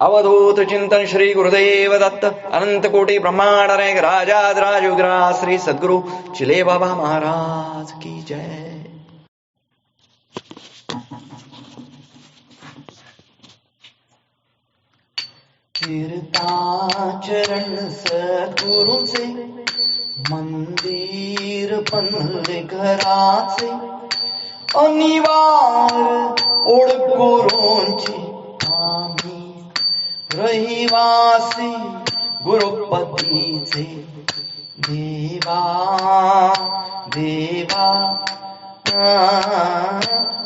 अवधूत चिंतन श्री गुरुदेव दत्त, अनंत कोटि ब्रह्मांड नायक राजाद राजुग्रा श्री सदगुरु चिले बाबा महाराज की जय। चरण सद्गुरु से, मंदिर बनले घराचे अनिवार ओढ गुरूंची आम्ही रहिवासी गुरुपतीचे देवा देवा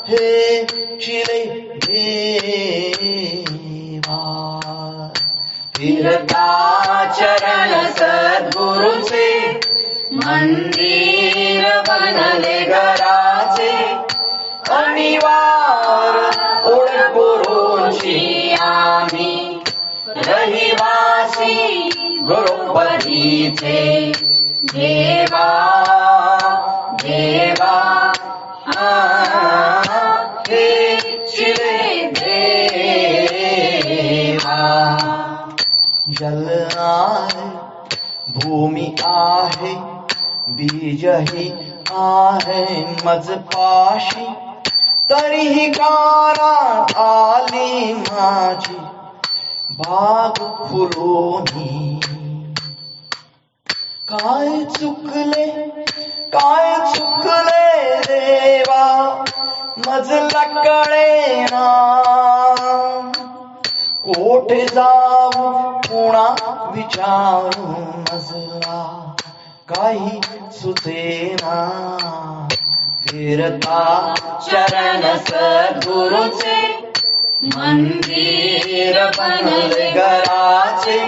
हे चिरे देवा. फिरता चरण सद्गुरुचे मंदिर बनले घराचे. अनिवार ओढ रहिवासी गुरुपतीचे देवा देवा हे देवा। जल आहे भूमी आहे बीजही आहे, मज पाशी। तरीही कारा आली माझी। बाग फुलोनी काय चुकले काय चुकले देवा, मजला कळेना कोठे जाऊ, पुणा विचारू, मजला काही सुचेना फिरता चरण सद्गुरुचे मंदिर बनले घराचे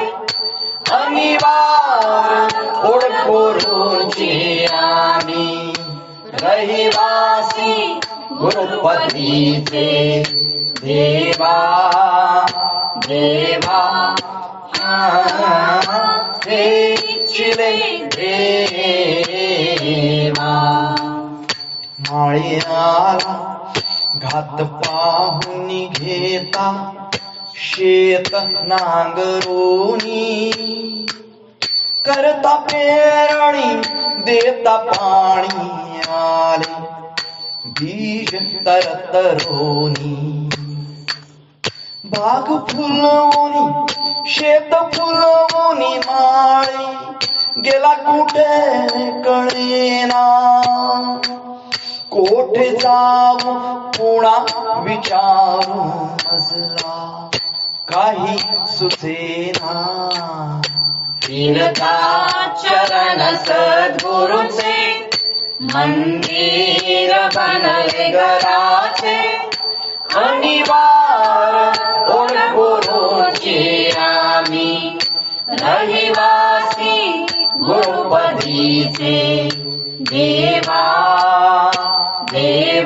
अनिवार ओढ गुरुची आम्ही रहिवासी गुरुपतीचे देवा देवा आ, हे चिले देवा। माळीनाला घात पाहून घेता शेत नांगरोनी. करता पेरणी देता पाणी आले बीज तरतरोनी. बाग फुलवोनी शेत फुलवोनी माळी गेला कुठे कळेना. कोठे जाऊ पुणा विचारू मजला काही सुचेना फिरता चरण सद्गुरुचे मंदिर बनले घराचे अनिवार ओढ गुरुची आम्ही रहिवासी गुरुपतीचे देवा. देह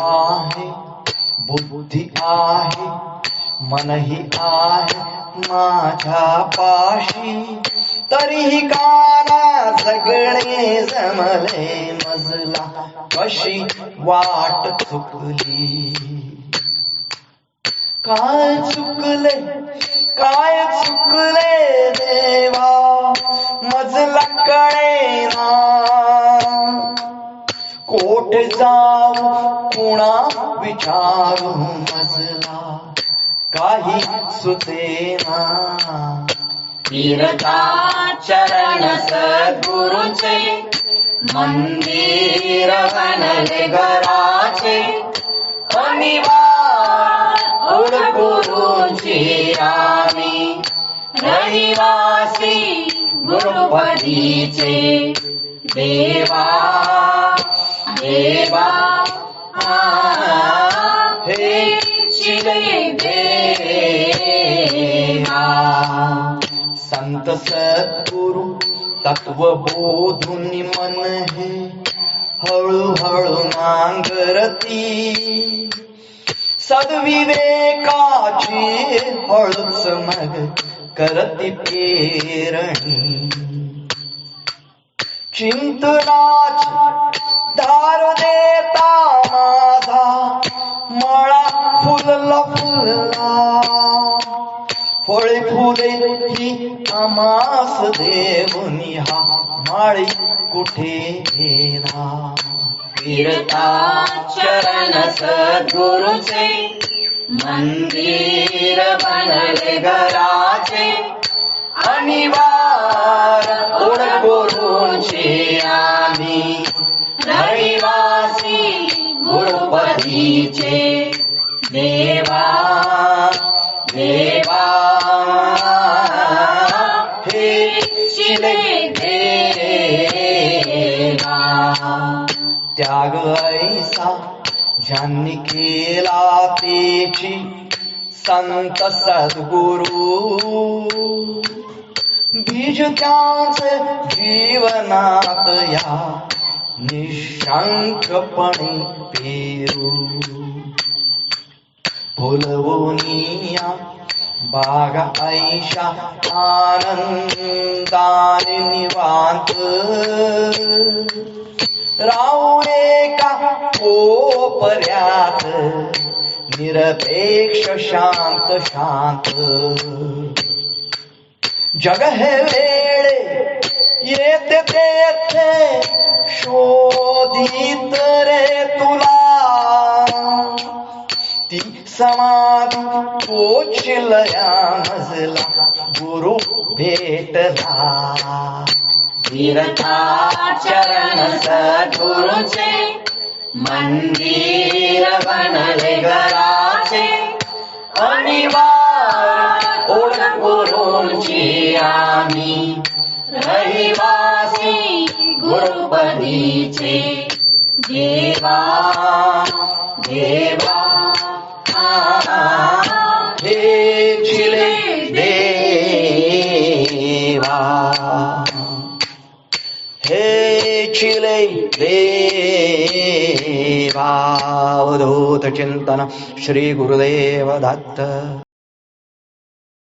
आहे, बुद्धी आहे मनही आहे, माझ्या पाशी। तरीही काना सगळे जमले मजला, कशी वाट चुकली काय चुकले काय चुकले देवा? मजला कळेना. कोठ जाऊ पुणा विचारू मजला काही सुचेना फिरता चरण सद्गुरुचे मंदिर बनले घराचे अनिवार्य ओढ गुरुची आम्ही रहिवासी गुरुपतीचे देवा देवा हे शिवे देवा संत सद्गुरु तत्व बोधून मन हे, हळूहळू नांगरती। सद्विवेकाची हळूच मग करती पेरणी। चिंतनाची धार देता माझा मळा फुलला फुलला फळे फुले ही आमास देऊनी हा माळी कुठे गेला फिरता चरण सद्गुरुचे मंदिर बनले घराचे अनिवार ओढ गुरुंची आम्ही रहिवासी गुरुपतीचे देवा देवा त्याग ऐसा ज्यांनी केला संत सद्गुरु। बीज त्यांचे जीवनात या निशंकपणे पेरू। फुलवोनिया बाग ऐशा, आनंदाने निवांत। राहुरे का कोपर्यात निरपेक्ष, शांत शांत। जग हे वेळे येते तेथे शोधित रे तुला। ती समाधी पोचलया मजला, गुरु भेटला। फिरता चरण सद्गुरुचे मंदिर बनले घराचे अनिवार ओढ गुरुंची आम्ही रहिवासी गुरुपदीचे, देवा देवा, हे चिले देवा शिले देवावधूत चिंतन श्री गुरुदेव दत्त